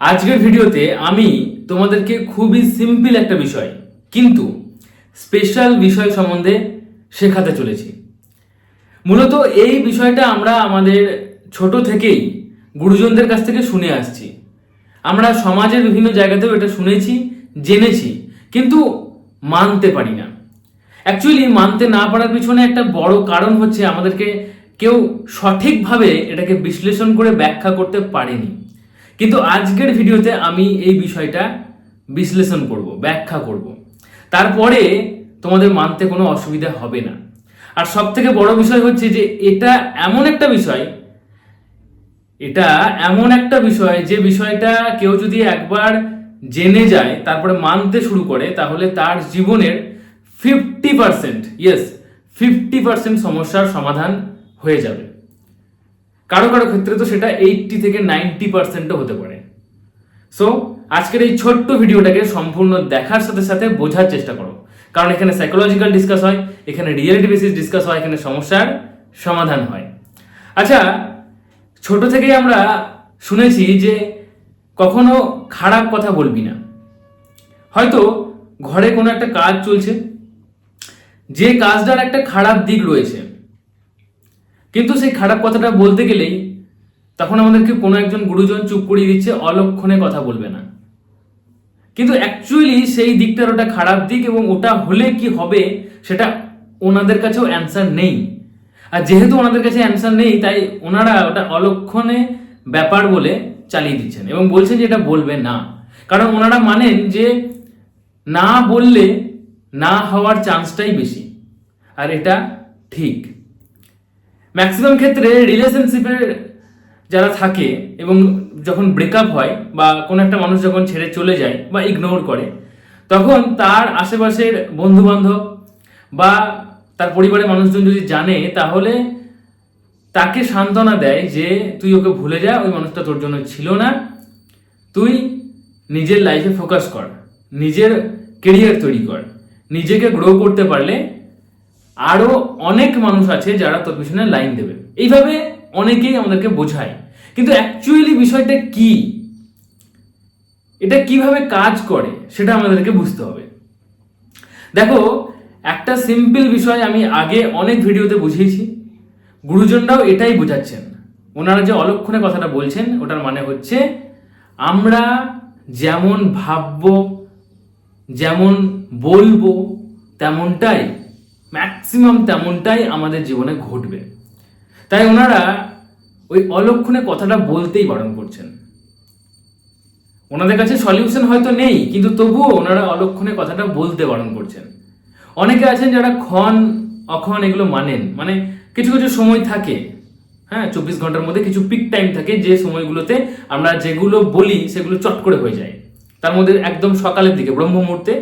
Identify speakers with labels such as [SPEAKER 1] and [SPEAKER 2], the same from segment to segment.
[SPEAKER 1] আজকের ভিডিওতে আমি তোমাদেরকে খুবই সিম্পল একটা বিষয়, কিন্তু স্পেশাল বিষয় সম্বন্ধে শেখাতে চলেছি। মূলত এই বিষয়টা আমরা আমাদের ছোট থেকেই গুরুজনদের কাছ থেকে শুনে আসছি। আমরা সমাজের বিভিন্ন জায়গাতেও এটা শুনেছি, জেনেছি, কিন্তু মানতে পারি না। অ্যাকচুয়ালি মানতে না পারার পিছনে একটা বড় কারণ হচ্ছে আমাদেরকে কেউ সঠিকভাবে এটাকে বিশ্লেষণ করে ব্যাখ্যা করতে পারেনি। কিন্তু আজকের ভিডিওতে আমি এই বিষয়টা বিশ্লেষণ করব, ব্যাখ্যা করব। তারপরে তোমাদের মানতে কোনো অসুবিধা হবে না। আর সব থেকে বড় বিষয় হচ্ছে যে এটা এমন একটা বিষয়, এটা এমন একটা বিষয় যে বিষয়টা কেউ যদি একবার জেনে যায়, তারপরে মানতে শুরু করে, তাহলে তার জীবনের fifty percent yes fifty percent সমস্যার সমাধান হয়ে যাবে। কারও কারও ক্ষেত্রে তো সেটা এইটটি থেকে নাইনটি পার্সেন্টও হতে পারে। সো আজকের এই ছোট্ট ভিডিওটাকে সম্পূর্ণ দেখার সাথে সাথে বোঝার চেষ্টা করো। কারণ এখানে সাইকোলজিক্যাল ডিসকাস হয়, এখানে রিয়েলিটি বেসিস ডিসকাস হয়, এখানে সমস্যার সমাধান হয়। আচ্ছা ছোট থেকেই আমরা শুনেছি যে কখনো খারাপ কথা বলবি না। হয়তো ঘরে কোনো একটা কাজ চলছে, যে কাজটার একটা খারাপ দিক রয়েছে কিন্তু সেই খারাপ কথাটা বলতে গেলেই তখন আমাদেরকে কোনো একজন গুরুজন চুপ করিয়ে দিচ্ছে, অলক্ষণে কথা বলবে না। কিন্তু অ্যাকচুয়ালি সেই দিকটার ওটা খারাপ দিক এবং ওটা হলে কি হবে সেটা ওনাদের কাছেও অ্যান্সার নেই। আর যেহেতু ওনাদের কাছে অ্যান্সার নেই, তাই ওনারা ওটা অলক্ষণে ব্যাপার বলে চালিয়ে দিচ্ছেন এবং বলছেন যে এটা বলবে না। কারণ ওনারা মানেন যে না বললে না হওয়ার চান্সটাই বেশি। আর এটা ঠিক। ম্যাক্সিমাম ক্ষেত্রে রিলেশনশিপের যারা থাকে এবং যখন ব্রেকআপ হয় বা কোনো একটা মানুষ যখন ছেড়ে চলে যায় বা ইগনোর করে, তখন তার আশেপাশের বন্ধু বান্ধব বা তার পরিবারের মানুষজন যদি জানে, তাহলে তাকে সান্ত্বনা দেয় যে তুই ওকে ভুলে যা, ওই মানুষটা তোর জন্য ছিল না। তুই নিজের লাইফে ফোকাস কর, নিজের কেরিয়ার তৈরি কর, নিজেকে গ্রো করতে পারলে আরও অনেক মানুষ আছে যারা তোর পিছনে লাইন দেবে। এইভাবে অনেকেই আমাদেরকে বোঝায়। কিন্তু অ্যাকচুয়ালি বিষয়টা কি? এটা কীভাবে কাজ করে, সেটা আমাদেরকে বুঝতে হবে। দেখো, একটা সিম্পল বিষয় আমি আগে অনেক ভিডিওতে বুঝিয়েছি। গুরুজনরাও এটাই বোঝাচ্ছেন। ওনারা যে অলক্ষণে কথাটা বলছেন, ওটার মানে হচ্ছে আমরা যেমন ভাববো, যেমন বলব, তেমনটাই ম্যাক্সিমাম তেমনটাই আমাদের জীবনে ঘটবে। তাই ওনারা ওই অলক্ষণে কথাটা বলতেই বারণ করছেন। ওনাদের কাছে সলিউশন হয়তো নেই, কিন্তু তবুও ওনারা অলক্ষণে কথাটা বলতে বারণ করছেন। অনেকে আছেন যারা ক্ষণ, অক্ষণ এগুলো মানেন। মানে কিছু কিছু সময় থাকে। হ্যাঁ চব্বিশ ঘণ্টার মধ্যে কিছু পিক টাইম থাকে যে সময়গুলোতে আমরা যেগুলো বলি সেগুলো চট করে হয়ে যায়। তার মধ্যে একদম সকালের দিকে ব্রহ্ম মুহূর্তে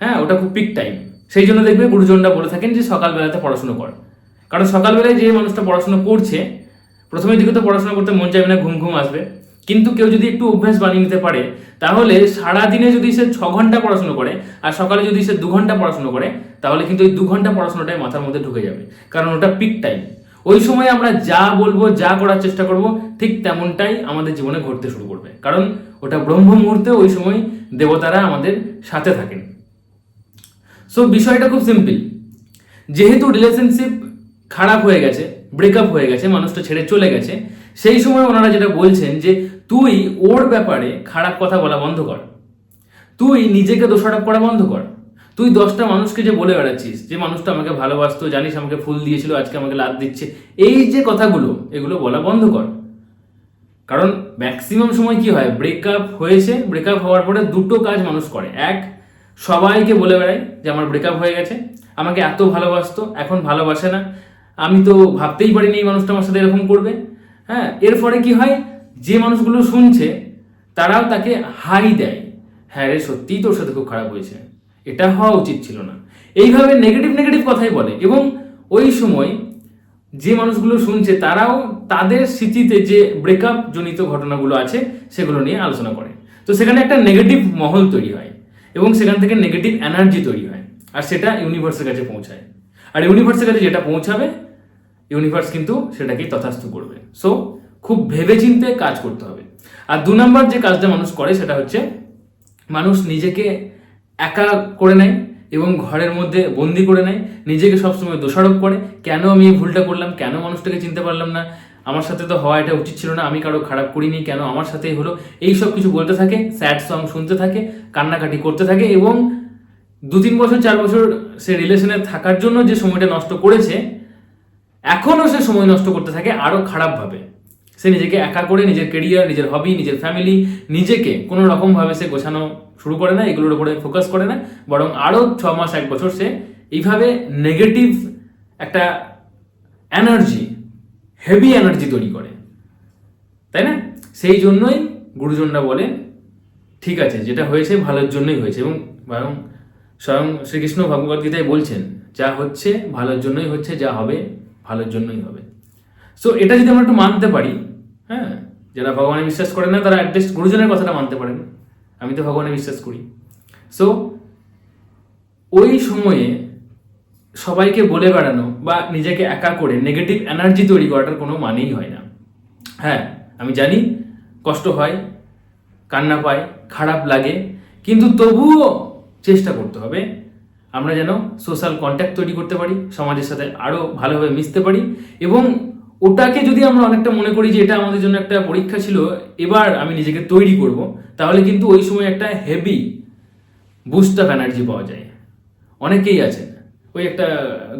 [SPEAKER 1] হ্যাঁ ওটা খুব পিক টাইম সেই জন্য দেখবে গুরুজনরা বলে থাকেন যে সকালবেলাতে পড়াশুনো কর। কারণ সকালবেলায় যে মানুষটা পড়াশোনা করছে প্রথমের দিকে তো পড়াশোনা করতে মন চাইবে না, ঘুম ঘুম আসবে। কিন্তু কেউ যদি একটু অভ্যাস বানিয়ে নিতে পারে, তাহলে সারা দিনে যদি সে ছ ঘণ্টা পড়াশোনা করে আর সকালে যদি সে দু ঘণ্টা পড়াশোনা করে, তাহলে কিন্তু ওই দু ঘণ্টা পড়াশোনাটাই মাথার মধ্যে ঢুকে যাবে। কারণ ওটা পিক টাইম ওই সময় আমরা যা বলব, যা করার চেষ্টা করব, ঠিক তেমনটাই আমাদের জীবনে ঘটতে শুরু করবে। কারণ ওটা ব্রহ্ম মুহূর্তে ওই সময় দেবতারা আমাদের সাথে থাকেন। সো বিষয়টা খুব সিম্পল যেহেতু রিলেশনশিপ খারাপ হয়ে গেছে ব্রেকআপ হয়ে গেছে, মানুষটা ছেড়ে চলে গেছে, সেই সময় ওনারা যেটা বলছেন যে, তুই ওর ব্যাপারে খারাপ কথা বলা বন্ধ কর। তুই নিজেকে দোষারোপ করা বন্ধ কর। তুই দশটা মানুষকে যে বলে বেড়াচ্ছিস যে, মানুষটা আমাকে ভালোবাসতো, জানিস আমাকে ফুল দিয়েছিল, আজকে আমাকে লাভ দিচ্ছে। এই যে কথাগুলো, এগুলো বলা বন্ধ কর। কারণ ম্যাক্সিমাম সময় কি হয়? ব্রেকআপ হয়েছে ব্রেকআপ হওয়ার পরে দুটো কাজ মানুষ করে। এক সবাইকে বলে বেড়ায় যে আমার ব্রেকআপ হয়ে গেছে। আমাকে এত ভালোবাসতো, এখন ভালোবাসে না। আমি তো ভাবতেই পারিনি এই মানুষটা আমার সাথে এরকম করবে। হ্যাঁ এর ফলে কি হয়? যে মানুষগুলো শুনছে, তারাও তাকে হাই দেয়। হ্যাঁ রে, সত্যিই তোর সাথে খুব খারাপ হয়েছে। এটা হওয়া উচিত ছিল না। এইভাবে নেগেটিভ নেগেটিভ কথাই বলে। এবং ওই সময় যে মানুষগুলো শুনছে, তারাও তাদের স্মৃতিতে যে ব্রেকআপ জনিত ঘটনাগুলো আছে, সেগুলো নিয়ে আলোচনা করে। তো সেখানে একটা নেগেটিভ মহল তৈরি হয়। এবং সেখান থেকে নেগেটিভ এনার্জি তৈরি হয়। আর সেটা ইউনিভার্সের কাছে পৌঁছায়। আর ইউনিভার্সের কাছে যেটা পৌঁছাবে ইউনিভার্স কিন্তু সেটাকেই তথাস্থ করবে। সো খুব ভেবেচিন্তে কাজ করতে হবে। আর দু নম্বর যে কাজটা মানুষ করে, সেটা হচ্ছে মানুষ নিজেকে একা করে নেয় এবং ঘরের মধ্যে বন্দি করে নেয়। নিজেকে সবসময় দোষারোপ করে, কেন আমি এই ভুলটা করলাম, কেন মানুষটাকে চিনতে পারলাম না আমার সাথে তো হওয়া এটা উচিত ছিল না, আমি কারও খারাপ করিনি, কেন? আমার সাথেই হলো। এই সব কিছু বলতে থাকে, স্যাড সং শুনতে থাকে, কান্নাকাটি করতে থাকে এবং দু তিন বছর, চার বছর সে রিলেশনে থাকার জন্য যে সময়টা নষ্ট করেছে, এখনও সে সময় নষ্ট করতে থাকে আরও খারাপভাবে। সে নিজেকে একা করে, নিজের কেরিয়ার নিজের হবি নিজের ফ্যামিলি নিজেকে কোনো রকমভাবে সে গোছানো শুরু করে না, এগুলোর উপরে ফোকাস করে না, বরং আরও ছ মাস, এক বছর সে এইভাবে নেগেটিভ একটা এনার্জি হেভি এনার্জি তৈরি করে। তাই না? সেই জন্যই গুরুজনরা বলে ঠিক আছে, যেটা হয়েছে ভালোর জন্যই হয়েছে। এবং বরং স্বয়ং শ্রীকৃষ্ণ ভগবদ্গীতায় বলছেন, যা হচ্ছে ভালোর জন্যই হচ্ছে, যা হবে ভালোর জন্যই হবে। সো এটা যদি আমরা একটু মানতে পারি হ্যাঁ যারা ভগবানে বিশ্বাস করে না, তারা অ্যাটলিস্ট গুরুজনের কথাটা মানতে পারেন। আমি তো ভগবানে বিশ্বাস করি। সো ওই সময়ে সবাইকে বলে বেড়ানো বা নিজেকে একা করে নেগেটিভ এনার্জি তৈরি করাটার কোনো মানেই হয় না। হ্যাঁ আমি জানি কষ্ট হয়, কান্না পায়, খারাপ লাগে, কিন্তু তবুও চেষ্টা করতে হবে। আমরা যেন সোশ্যাল কন্ট্যাক্ট তৈরি করতে পারি, সমাজের সাথে আরও ভালোভাবে মিশতে পারি এবং ওটাকে যদি আমরা অনেকটা মনে করি যে এটা আমাদের জন্য একটা পরীক্ষা ছিল, এবার আমি নিজেকে তৈরি করব, তাহলে কিন্তু ওই সময় একটা হেভি বুস্ট অফ এনার্জি পাওয়া যায়। অনেকেই আছেন ওই একটা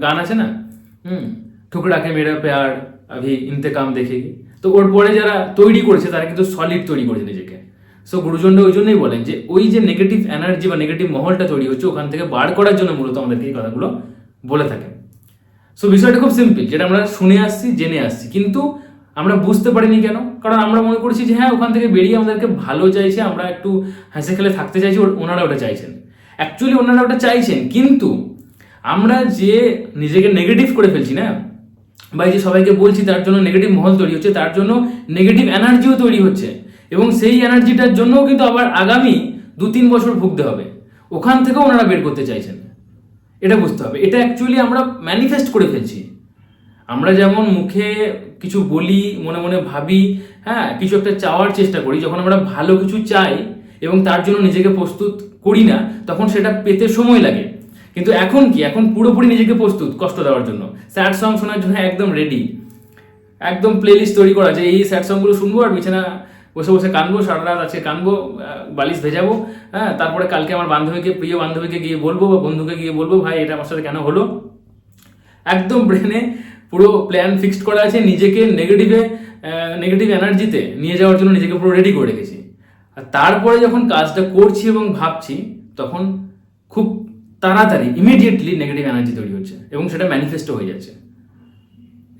[SPEAKER 1] গান আছে না? হুম, ঠুকরাকে মেরা পেয়ার, আভি ইন্তেকাম দেখে। তো ওর পরে যারা তৈরি করেছে, তারা কিন্তু সলিড তৈরি করেছে নিজেকে। সো গুরুজনরা ওই জন্যই বলেন যে, ওই যে নেগেটিভ এনার্জি বা নেগেটিভ মহলটা তৈরি হচ্ছে, ওখান থেকে বার করার জন্য মূলত আমাদেরকে এই কথাগুলো বলে থাকেন সো বিষয়টা খুব সিম্পল যেটা আমরা শুনে আসছি, জেনে আসছি। কিন্তু আমরা বুঝতে পারিনি কেন? কারণ আমরা মনে করছি যে হ্যাঁ ওখান থেকে বেরিয়ে আমাদেরকে ভালো চাইছে, আমরা একটু হাসি খেলে থাকতে চাইছি ওনারা ওটা চাইছেন। অ্যাকচুয়ালি ওনারা ওটা চাইছেন, কিন্তু আমরা যে নিজেকে নেগেটিভ করে ফেলছি না, বা যে সবাইকে বলছি তার জন্য নেগেটিভ মহল তৈরি হচ্ছে, তার জন্য নেগেটিভ এনার্জিও তৈরি হচ্ছে, এবং সেই এনার্জিটার জন্যও কিন্তু আবার আগামী দু তিন বছর ভুগতে হবে। ওখান থেকেও ওনারা বের করতে চাইছেন। এটা বুঝতে হবে। এটা অ্যাকচুয়ালি আমরা ম্যানিফেস্ট করে ফেলছি। আমরা যেমন মুখে কিছু বলি, মনে মনে ভাবি হ্যাঁ কিছু একটা চাওয়ার চেষ্টা করি, যখন আমরা ভালো কিছু চাই এবং তার জন্য নিজেকে প্রস্তুত করি না, তখন সেটা পেতে সময় লাগে। কিন্তু এখন কি? এখন পুরোপুরি নিজেকে প্রস্তুত কষ্ট দেওয়ার জন্য। স্যাড সং শোনার জন্য একদম রেডি একদম প্লেলিস্ট তৈরি করা আছে। এই স্যাড সংগুলো শুনব আর বিছানা বসে বসে কানবো, সারা রাত আছে কানবো বালিশ ভেজাবো হ্যাঁ তারপরে কালকে আমার বান্ধবীকে, প্রিয় বান্ধবীকে গিয়ে বলব বা বন্ধুকে গিয়ে বলব, ভাই, এটা আমার সাথে কেন হলো? একদম ব্রেনে পুরো প্ল্যান ফিক্সড করা আছে। নিজেকে নেগেটিভে নেগেটিভ এনার্জিতে নিয়ে যাওয়ার জন্য নিজেকে পুরো রেডি করে রেখেছি। আর তারপরে যখন কাজটা করছি এবং ভাবছি, তখন খুব তাড়াতাড়ি ইমিডিয়েটলি নেগেটিভ এনার্জি তৈরি হচ্ছে এবং সেটা ম্যানিফেস্টো হয়ে যাচ্ছে।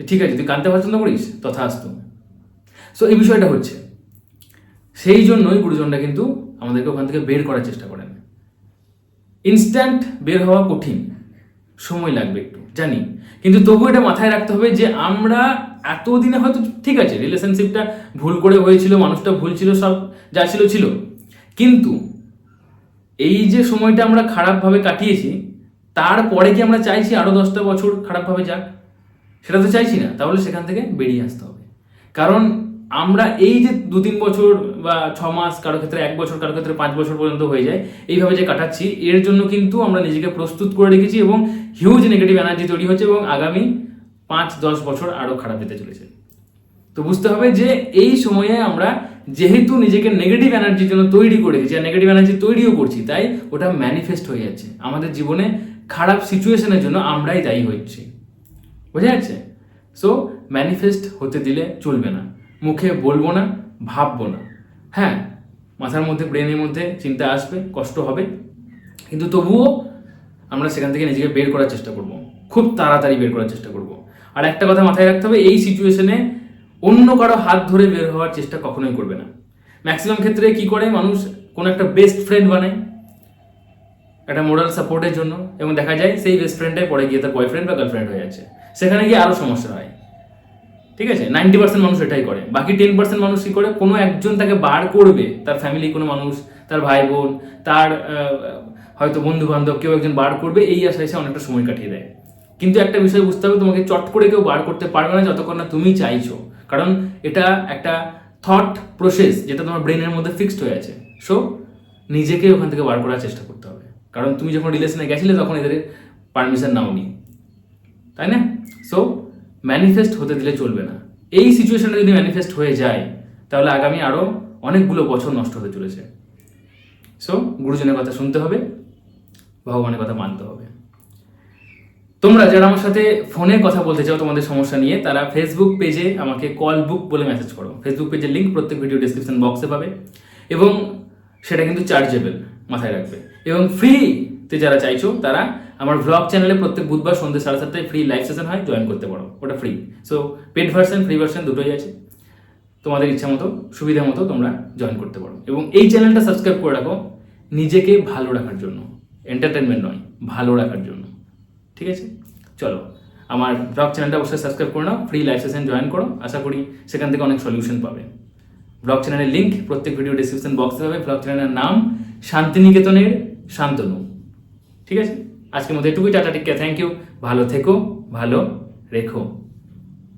[SPEAKER 1] ঠিক আছে, তুই কানতে পছন্দ করিস? তথা তথাস্তু। সো এই বিষয়টা হচ্ছে। সেই জন্যই গুরুজনরা কিন্তু আমাদেরকে ওখান থেকে বের করার চেষ্টা করেন। ইনস্ট্যান্ট বের হওয়া কঠিন। সময় লাগবে একটু, জানি। কিন্তু তবু এটা মাথায় রাখতে হবে যে আমরা এতদিনে হয়তো ঠিক আছে রিলেশনশিপটা ভুল করে হয়েছিল, মানুষটা ভুল ছিল, সব যা ছিল ছিল। কিন্তু এই যে সময়টা আমরা খারাপভাবে কাটিয়েছি তারপরে কি আমরা চাইছি আরও দশটা বছর খারাপভাবে যাক? সেটা তো চাইছি না, তাহলে সেখান থেকে বেরিয়ে আসতে হবে। কারণ আমরা এই যে দু তিন বছর বা ছ মাস কারও ক্ষেত্রে এক বছর, কারও ক্ষেত্রে পাঁচ বছর পর্যন্ত হয়ে যায়, এইভাবে যে কাটাচ্ছি, এর জন্য কিন্তু আমরা নিজেকে প্রস্তুত করে রেখেছি এবং হিউজ নেগেটিভ এনার্জি তৈরি হচ্ছে এবং আগামী পাঁচ দশ বছর আরও খারাপ যেতে চলেছে। তো বুঝতে হবে যে এই সময়ে আমরা যেহেতু নিজেকে নেগেটিভ এনার্জির জন্য তৈরি করে দিচ্ছি আর নেগেটিভ এনার্জি তৈরিও করছি, তাই ওটা ম্যানিফেস্ট হয়ে যাচ্ছে। আমাদের জীবনে খারাপ সিচুয়েশনের জন্য আমরাই দায়ী হচ্ছি। বোঝা যাচ্ছে? সো ম্যানিফেস্ট হতে দিলে চলবে না। মুখে বলব না, ভাববো না। হ্যাঁ মাথার মধ্যে ব্রেনের মধ্যে চিন্তা আসবে, কষ্ট হবে। কিন্তু তবুও আমরা সেখান থেকে নিজেকে বের করার চেষ্টা করব। খুব তাড়াতাড়ি বের করার চেষ্টা করব। আর একটা কথা মাথায় রাখতে হবে, এই সিচুয়েশনে অন্য কারও হাত ধরে বের হওয়ার চেষ্টা কখনোই করবে না। ম্যাক্সিমাম ক্ষেত্রে কি করে? মানুষ কোনো একটা বেস্ট ফ্রেন্ড বানায় একটা মোরাল সাপোর্টের জন্য। এবং দেখা যায় সেই বেস্ট ফ্রেন্ডটাই পরে গিয়ে তার বয়ফ্রেন্ড বা গার্লফ্রেন্ড হয়ে যাচ্ছে। সেখানে গিয়ে আরও সমস্যা হয়। ঠিক আছে? নাইনটি পার্সেন্ট মানুষ এটাই করে। বাকি টেন পার্সেন্ট মানুষ কী করে? কোনো একজন তাকে বার করবে। তার ফ্যামিলি কোনো মানুষ, তার ভাই বোন, তার হয়তো বন্ধু বান্ধব কেউ একজন বার করবে। এই আশায় সে অনেকটা সময় কাটিয়ে দেয়। কিন্তু একটা বিষয় বুঝতে হবে, তোমাকে চট করে কেউ বার করতে পারবে না যতক্ষণ না তুমি চাইছো। কারণ এটা একটা থট প্রসেস যেটা তোমার ব্রেনের মধ্যে ফিক্সড হয়ে আছে। সো নিজেকে ওখান থেকে বার করার চেষ্টা করতে হবে। কারণ তুমি যখন রিলেশনে গেছিলে, তখন এদের পারমিশন নাওনি। তাই না? সো ম্যানিফেস্ট হতে দিলে চলবে না। এই সিচুয়েশনটা যদি ম্যানিফেস্ট হয়ে যায়, তাহলে আগামী আরও অনেকগুলো বছর নষ্ট হতে চলেছে। সো গুরুজনের কথা শুনতে হবে, ভগবানের কথা মানতে হবে। তোমরা যারা আমার সাথে ফোনে কথা বলতে চাও তোমাদের সমস্যা নিয়ে, তারা ফেসবুক পেজে আমাকে কল বুক বলে মেসেজ করো। ফেসবুক পেজের লিঙ্ক প্রত্যেক ভিডিও ডিসক্রিপশন বক্সে পাবে এবং সেটা কিন্তু চার্জেবল মাথায় রাখবে। এবং ফ্রিতে যারা চাইছো, তারা আমার ব্লগ চ্যানেলে প্রত্যেক বুধবার সন্ধ্যে সাড়ে সাতটায় ফ্রি লাইভ সেশন হয় জয়েন করতে পারো। ওটা free so paid version free version দুটোই আছে। তোমাদের ইচ্ছা মতো, সুবিধা মতো তোমরা জয়েন করতে পারো। এবং এই চ্যানেলটা সাবস্ক্রাইব করে রাখো নিজেকে ভালো রাখার জন্য। এন্টারটেনমেন্ট নয়, ভালো রাখার জন্য। ঠিক আছে? চলো, আমার ব্লগ চ্যানেলটা অবশ্যই সাবস্ক্রাইব করে নাও ফ্রি লাইভ সেশন জয়েন করো, আশা করি সেখান থেকে অনেক সলিউশন পাবে। ব্লগ চ্যানেলের লিঙ্ক প্রত্যেক ভিডিও ডিসক্রিপশন বক্সে পাবে ব্লগ চ্যানেলের নাম শান্তিনিকেতনের শান্তনু। ঠিক আছে? আজকের মধ্যে এটুকুই, টাটা টিকা থ্যাংক ইউ ভালো থেকো, ভালো রেখো।